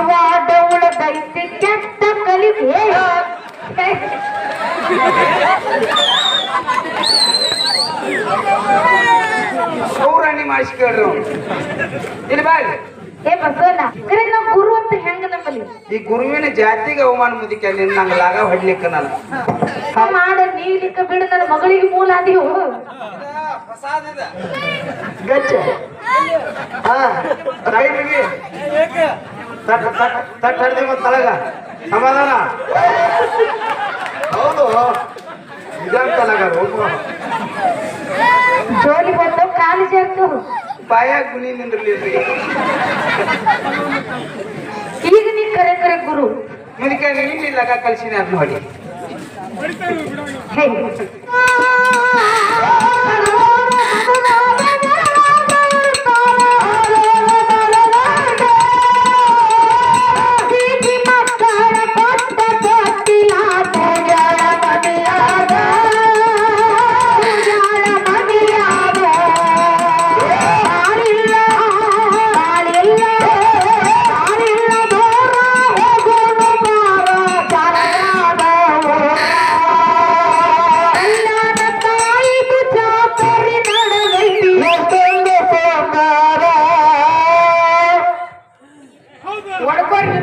ಪವಾಡ ಉಳದೈತಿ ಕೆಟ್ಟ ಕಲಿಗೆ ಪೌರಾಣಿ ಮಾಡಿಸ್ಕೇಳ್ರಿ ಅವ್ನು. ಇಲ್ಲಿ ಬಾ ಇಲ್ಲಿ. ಏ ಬಸವಣ್ಣ ಕರೆ ನಾವ್ ಗುರು ಅಂತ ಹೆಂಗ ನಂಬಲಿ ಈ ಗುರುವಿನ ಜಾತಿಗೆ ಅವಮಾನ ಮುದಿಕೆ ನಿನ್ನ ನಂಗೆ ಲಾಗ ಹೊಡ್ಲಿಕ್ಕೆ ನಾನು ಮಾಡ ನೀಲಿಕ್ಕ ಬಿಡು ನನ್ನ ಮಗಳಿಗೆ ಮೂಲ ಅದೀವು ಗಚ್ಚ ಹಾ ಕೈ ಬಿಗಿ ತಟ್ ತಟ್ ತಟ್ ಹಿಡ್ದಿ ಮತ್ತೆ ತಳಗ ಸಮಾಧಾನ ಹೌದು ನಿಜಾಂ ತಳಗ ಹೋಗು ಜೋಲಿ ಬಂದು ಕಾಲು ಜಾರ್ತು ಬಾಯಾಗ ಗುಣಿ ನಿಂದ್ರಲಿ ಈಗ ನೀ ಕರೆ ಕರೆ ಗುರು ಮುದಿಕೆ ನೀನು ಲಗ ಕಳ್ಸಿನಿ ಅದ್ ನೋಡಿ ಹೇ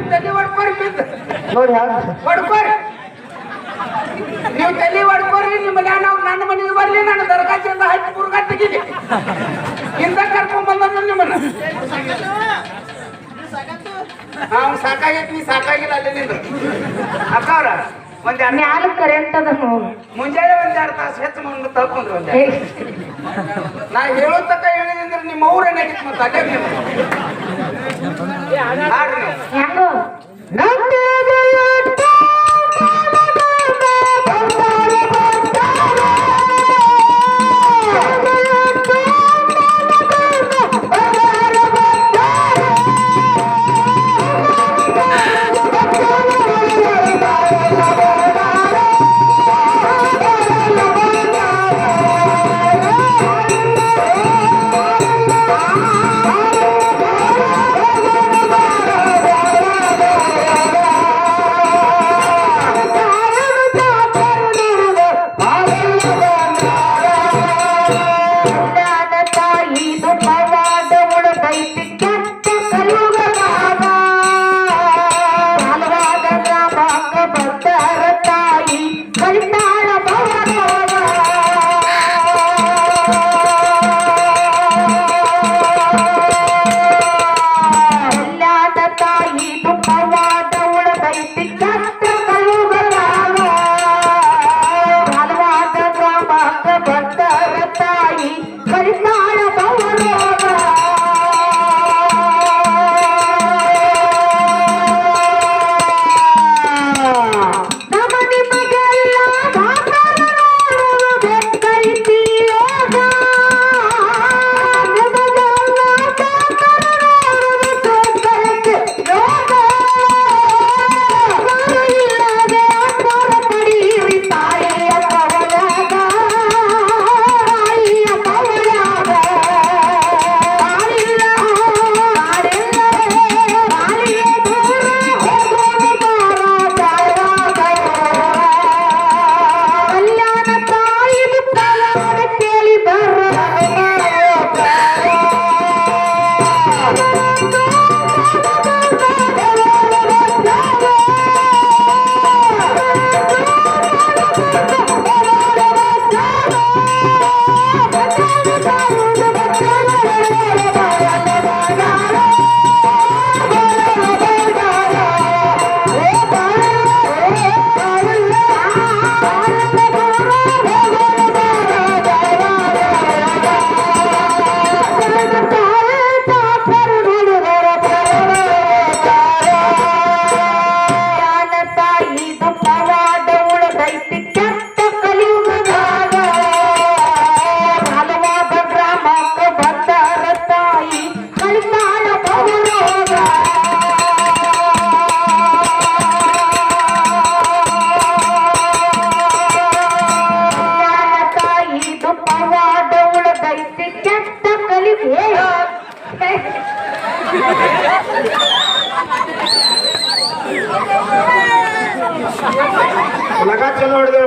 ಹೊಡ್ಕೋರಿ ನಿಮ್ ತಲೆ ಹೊಡ್ಕೋರಿ ಬಿದ್ದು ನೋಡಿ ಹ್ಯಾಂಗ ಹೊಡ್ಕೋರಿ ನೀವು ತಲೆ ಹೊಡ್ಕೋರಿ ನಿಮ್ಮ ನಾವು ನನ್ನ ಮನೆಗೆ ಬರ್ಲಿ ನಾನು ದರ್ಗಾಚಿಂದ ಹಚ್ಚಿ ಮುರುಗ ತೆಗೀಲಿ ಹಿಂದ ಕರ್ಕೊಂಡ್ ಬಂದ ನಿಮ್ಮನ್ನ ಅವ್ನು ಸಾಕಾಗೈತಿ ನೀ ಸಾಕಾಗಿಲ್ಲ ಅಲ್ಲಿ ನಿಂದು ಅಕ್ಕವ್ರ ಒಂದ್ ಎರಡು ಮ್ಯಾಲ ಕರೆಂಟ್ ಅದ ನೋಡು ಮುಂಜಾನೆ ಒಂದ್ ಎರಡು ತಾಸು ಹೆಚ್ಚು ಮುಂದೆ ತಗೊಂಡ್ರು ಒಂದ್ ಹೇ ನಾ ಹೇಳೋ ತಕ್ಕ ಹೇಳಿದ್ರೆ ನಿಮ್ಮ ಊರ ಏನಾಗಿತ್ತು ಮತ್ತೆ ಅದೇ ನೀವು ಹಾಡ್ರಿ ನೀವು. ಹೆಂಗೋ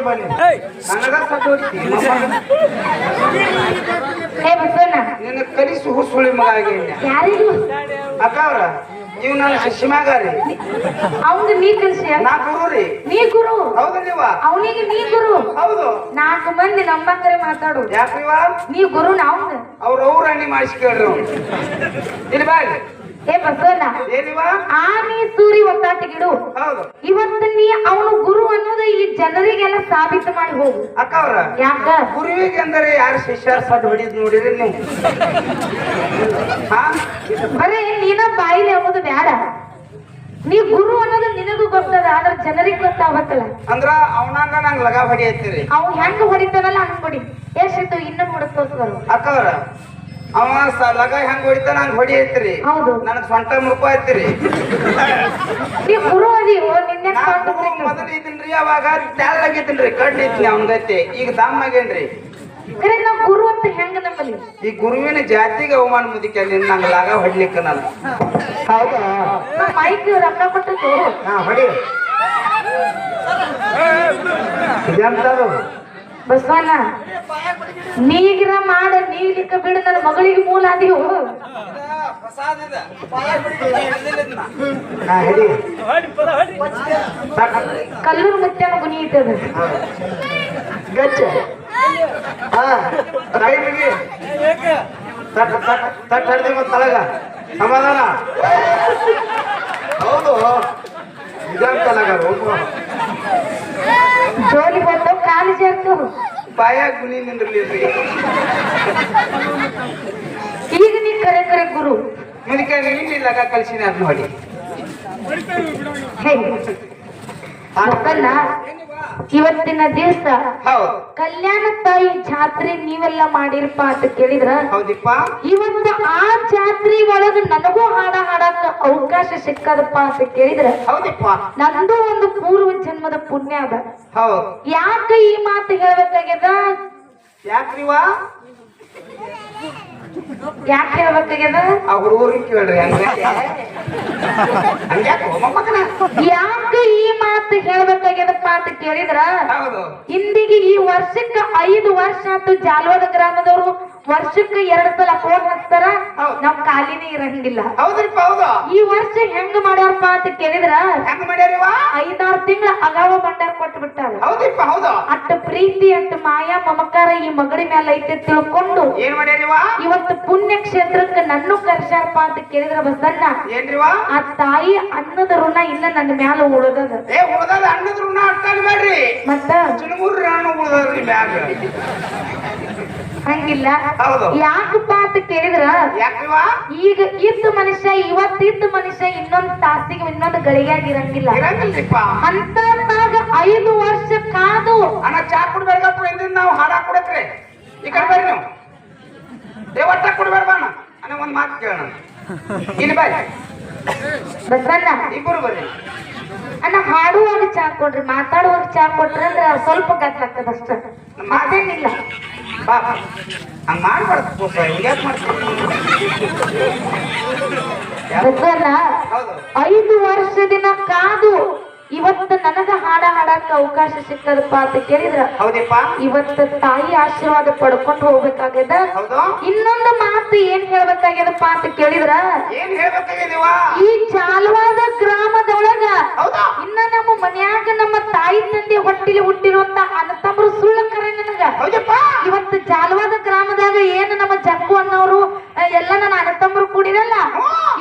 ಬನ್ನಿ. ನಿನ್ನ ಕಲಿಸು ಹುಸುಳಿ ಮಗ ಯಾರಿಗೂ? ಅಕ್ಕ ಅವ್ರ ನೀವು ನನ್ನ ಶಿಷ್ಯಮಾಗ ರೀ. ಅವ್ನಿಗೆ ನೀ ಕಲಿಸಿ ನಾ ಗುರು ರೀ. ನೀ ಗುರು? ಹೌದಲ್ವ ಅವನಿಗೆ ನೀ ಗುರು? ಹೌದು. ನಾಲ್ಕು ಮಂದಿ ನಂಬಂಗರೆ ಮಾತಾಡು. ಯಾಕ್ರಿವ? ನೀ ಗುರು ನಾವ್ ಅವ್ರ ಅವ್ರ ಅಣ್ಣಿ ಮಾಡಿಸಿ ಕೇಳ್ರಿ ಇಲ್ಲಿ ಬಾಯ್. ಹೇ ಬಸವಣ್ಣ ಆನೆ ಸೂರಿ ಒತ್ತಾಟಗಿಡು ಇವತ್ತು ನೀ ಅವನು ಗುರು ಅನ್ನೋದು ಈ ಜನರಿಗೆಲ್ಲ ಸಾಬೀತು ಮಾಡಿ ಹೋಗು. ಅಕ್ಕ ಅವ್ರ ಯಾಕ? ಗುರುವಿಗೆ ಅಂದರೆ ಯಾರು ಶಿಷ್ಯರ ಸಡ್ ಹೊಡಿದ್ ನೋಡಿರಿ ನೀವು? ಬರೇ ನೀನ ಬಾಯಿಲಿ ಅನ್ನೋದು ಬ್ಯಾಡ. ನೀ ಗುರು ಅನ್ನೋದು ನಿನಗೂ ಗೊತ್ತದ ಆದ್ರೆ ಜನರಿಗೆ ಗೊತ್ತಾಗತ್ತಲ್ಲ. ಅಂದ್ರ ಅವನಂಗ ನಂಗೆ ಲಗಾ ಹೊಡಿ ಐತಿರಿ. ಅವ್ ಹೆಂಗ್ ಹೊಡಿತಾನಲ್ಲ ಹಂಗ್ ಹೊಡಿ. ಎಷ್ಟಿತ್ತು ಇನ್ನೂ ಹೊಡೆದ್ ತೋರ್ಸ್ಬಾರು. ಅಕ್ಕ ಅವ್ರ ಅವ ಲಗ ಹೆಂಗ್ ಹೊಡಿತ ನಂಗೆ ಹೊಡಿ ಐತ್ರಿ. ಹೌದು. ನನಗ್ ಸೊಂಟ ಮುಖ ಐತಿರಿ. ನೀ ಗುರು ಓ ನಿನ್ನೆ ಮೊದಲು ಇದ್ದೀನ್ರಿ ಅವಾಗ ತೆಳ್ಳಗಿದ್ದೀನ್ರಿ ಕಣ್ಣು ಐತಿ ಅವನ್ಗತ್ತೆ ಈಗ ದಮ್ ಆಗೇನ್ರಿ. ಕರೆ ನಾವ್ ಗುರು ಅಂತ ಹೆಂಗ ನಂಬಲಿ? ಈ ಗುರುವಿನ ಜಾತಿಗೆ ಅವಮಾನ ಮುದಿಕೆ ನಂಗೆ ಲಗ ಹೊಡ್ಲಿಕ್ಕೆ ನಾನು. ಹೌದಾ? ಮೈಕ್ ರೊಕ್ಕ ಕೊಟ್ಟದ್ದು. ಹಾ ಹೊಡಿ. ಇದೆಂತದು ಬಸವಣ್ಣ ನೀಗಿರ ಮಾಡ ನೀಗ್ಲಿಕ್ಕ ಬಿಡ ನನ್ನ ಮಗಳಿಗೆ ಮೂಲ ಅದೀವು ಮತ್ತೆ ಕಲ್ಲೂರು ಮುತ್ಯಾನ ಗುನಿ ಇಟ್ಟದ ಗಚ್ಚ ಹಾ. ರೈಟ್ಗೆ ತಟ್ ತಟ್ ತಟ್ ಹಿಡ್ದಿ ಮತ್ತೆ ತಳಗ. ಸಮಾಧಾನ. ಹೌದು. ಹೋಗುವ ಜೋಲಿ ಬಂದು ಕಾಲು ಸೇರ್ತವು ಬಾಯಾಗ ಗುಣಿ ನಿಂದ್ರಲಿಲ್ರಿ ಈಗ ನೀ ಕರೆ ಕರೆ ಗುರು ಮುದಕ್ಕೆ ನೀನು ಲಗ ಕಲ್ಸಿನ ಅದ್ ನೋಡಿ ಹೇ ಬಸಣ್ಣ ಇವತ್ತಿನ ದಿವಸ ಕಲ್ಯಾಣ ತಾಯಿ ಜಾತ್ರೆ ನೀವೆಲ್ಲ ಮಾಡಿರಪ್ಪ ಅಂತ ಕೇಳಿದ್ರ? ಹೌದಿಪ್ಪ. ಇವತ್ತು ಆ ಜಾತ್ರೆ ಒಳಗ ನನಗೂ ಹಾಡ ಹಾಡಕ್ಕ ಅವಕಾಶ ಸಿಕ್ಕದಪ್ಪ ಅಂತ ಕೇಳಿದ್ರ? ಹೌದಿಪ್ಪ. ನಂದು ಒಂದು ಪೂರ್ವ ಜನ್ಮದ ಪುಣ್ಯ ಅದ. ಹೌದು. ಯಾಕ ಈ ಮಾತು ಹೇಳ್ಬೇಕಾಗ್ಯದ? ಯಾಕ್ರಿವ? ಯಾಕೆ ಹೇಳ್ಬೇಕಾಗ್ಯದ ಆ ಹುಡುಗರಿಗೆ ಕೇಳ್ರಿ ಮೊಮ್ಮಕ್ಕನ ಈ ಮಾತು ಹೇಳ್ಬೇಕಾಗ್ಯದಪ್ಪ ಅಂತ ಕೇಳಿದ್ರ? ಹೌದು. ಇಂದಿಗೆ ಈ ವರ್ಷಕ್ಕ ಐದು ವರ್ಷ ಆತು ಜಾಲವಾದ ಗ್ರಾಮದವರು. ವರ್ಷಕ್ಕ ಎರಡ್ ಸಲ ಫೋನ್ ಹಚ್ತಾರ ನಮ್ ನಾವ್ ಖಾಲಿನೇ ಇರಂಗಿಲ್ಲ. ಹೌದ್ರಿಪ್ಪ ಹೌದು. ಈ ವರ್ಷ ಹೆಂಗ್ ಮಾಡ್ಯಾರಪ್ಪ ಅಂತ ಕೇಳಿದ್ರ? ಹೆಂಗ್ ಮಾಡ್ಯಾರಿವ? ಐದಾರು ತಿಂಗಳ ಅಗಾವ ಬಂಡಾರ ಕೊಟ್ಟು ಬಿಟ್ಟಾರ. ಹೌದಿಪ್ಪ ಹೌದು. ಅಟ್ಟ ಪ್ರೀತಿ ಅಟ್ಟ ಮಾಯಾ ಮಮಕಾರ ಈ ಮಗಡಿ ಮೇಲೆ ಐತೆ ತಿಳ್ಕೊಂಡು ಏನ್ ಮಾಡ್ಯಾರಿವ? ಇವತ್ತು ಪುಣ್ಯ ಕ್ಷೇತ್ರಕ್ಕೆ ನನ್ನ ಕರ್ಸ್ಯಾರಪ್ಪ ಅಂತ ಕೇಳಿದ್ರ ಬಸಣ್ಣ. ಏನ್ರಿವ? ಆ ತಾಯಿ ಅನ್ನದ ಋಣ ಇಲ್ಲ ನನ್ನ ಮ್ಯಾಲ ಉಳದದ. ಏ ಉಳ್ದದ ಅನ್ನದ ಋಣ ಬೇಡ್ರಿ ಮತ್ತ ಚಿಣಮೂರು ಉಳ್ದದ್ರಿ ಮ್ಯಾಗ. ಹಂಗಿಲ್ಲ. ಯಾಕಪ್ಪ ಅಂತ ಕೇಳಿದ್ರ? ಈಗ ಇದ್ದ ಮನುಷ್ಯ ಇವತ್ತಿದ್ದ ಮನುಷ್ಯ ಇನ್ನೊಂದ್ ತಾಸಿಗೆ ಇನ್ನೊಂದು ಗಳಿಗ್ಯಾಗ ಇರಂಗಿಲ್ಲ ಅಂತ ಐದು ವರ್ಷ ಕಾದು. ಅಣ್ಣ ಚಾ ಕುಡ್ಬೇಕಪ್ಪ ಎಂದಿನ ನಾವು ಹಾಡ ಕೊಡಕ್ರಿ ಈ ಕಡೆ ಬರ್ರಿ ನೀವು. ಕುಡ್ಬೇಡ ಅಣ್ಣ. ಒಂದ್ ಮಾತು ಕೇಳೋಣ. ಇಲ್ಲಿ ಇಬ್ಬರು ಬರ್ರಿ. ಅಣ್ಣ ಹಾಡುವಾಗ ಚಾ ಕೊಡ್ರಿ ಮಾತಾಡುವಾಗ ಚಾ ಕೊಟ್ರಿ ಅಂದ್ರೆ ಸ್ವಲ್ಪ ಗಟ್ಲಾಗ್ತದ ಅಷ್ಟ ಮತ್ತೇನಿಲ್ಲ ಹಂಗ ಮಾಡ್ಬಾರ್ದು. ಹಿಂಗ್ಯಾಕ್ ಮಾಡ್ತೀವಿ ಐದು ವರ್ಷದಿನ ಕಾದು ಇವತ್ತು ನನಗ ಹಾಡ ಹಾಡಕ್ ಅವಕಾಶ ಸಿಕ್ಕದಪ್ಪ ಅಂತ ಕೇಳಿದ್ರ? ಹೌದಪ್ಪ. ಇವತ್ತು ತಾಯಿ ಆಶೀರ್ವಾದ ಪಡ್ಕೊಂಡು ಹೋಗ್ಬೇಕಾಗ್ಯದ? ಇನ್ನೊಂದು ಮಾತು ಏನ್ ಹೇಳ್ಬೇಕಾಗ್ಯದಪ್ಪ ಅಂತ ಕೇಳಿದ್ರ? ಏನ್ ಈ ಚಾಲವಾದ ಗ್ರಾಮದೊಳಗ ಹೌದಾ. ಇನ್ನ ನಮ್ಮ ಮನ್ಯಾಗ ನಮ್ಮ ತಾಯಿ ತಂದೆ ಹೊಟ್ಟಿಲಿ ಹುಟ್ಟಿರುವಂತ ಅಣ್ಣತಮ್ಮರು ಸುಳ್ಳು ಕರೆ ನನಗ. ಜಾಲವಾದ ಗ್ರಾಮದಾಗ ಏನು ನಮ್ಮ ಜಗ್ಗು ಅನ್ನೋರು ಎಲ್ಲ ನನ್ನ ಅನತಮ್ಮರು ಕೂಡಿರಲ್ಲ?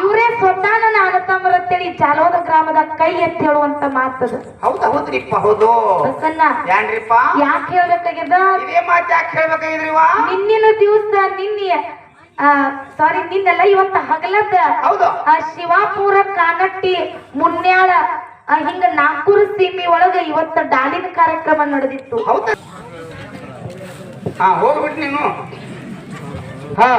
ಇವರೇ ಸ್ವತಃ ನನ್ನ ಅನತಮ್ಮರ ಅಂತೇಳಿ ಜಾಲವಾದ ಗ್ರಾಮದಾಗ ಕೈ ಎತ್ತಿ ಹೇಳುವಂತ ಮಾತದ. ಹೌದಾ ಹೌದ್ರಿಪ್ಪ ಹೌದು. ಬಸಣ್ಣ ಏನ್ರಿಪ್ಪ? ಯಾಕೆ ಹೇಳ್ಬೇಕಾಗ್ಯದ ಇದೇ ಮಾತು ಯಾಕೆ ಹೇಳ್ಬೇಕಾಗಿದ್ರಿವ ನಿನ್ನಿನ ದಿವಸ ನಿನ್ನೆ ಸಾರಿ ನಿನ್ನೆಲ್ಲ ಇವತ್ತ ಹಗಲದ ಶಿವಾಪುರ ಕಾನಟ್ಟಿ ಮುನ್ಯಾಳ ಹಿಂಗ ನಾಕೂರು ಸೀಮಿ ಒಳಗ ಇವತ್ತ ಡಾಲಿನ ಕಾರ್ಯಕ್ರಮ ನಡೆದಿತ್ತು. ಹೌದಾ. ಹಾ ಹೋಗ್ಬಿಟ್ಟು ನೀನು ಹಾ.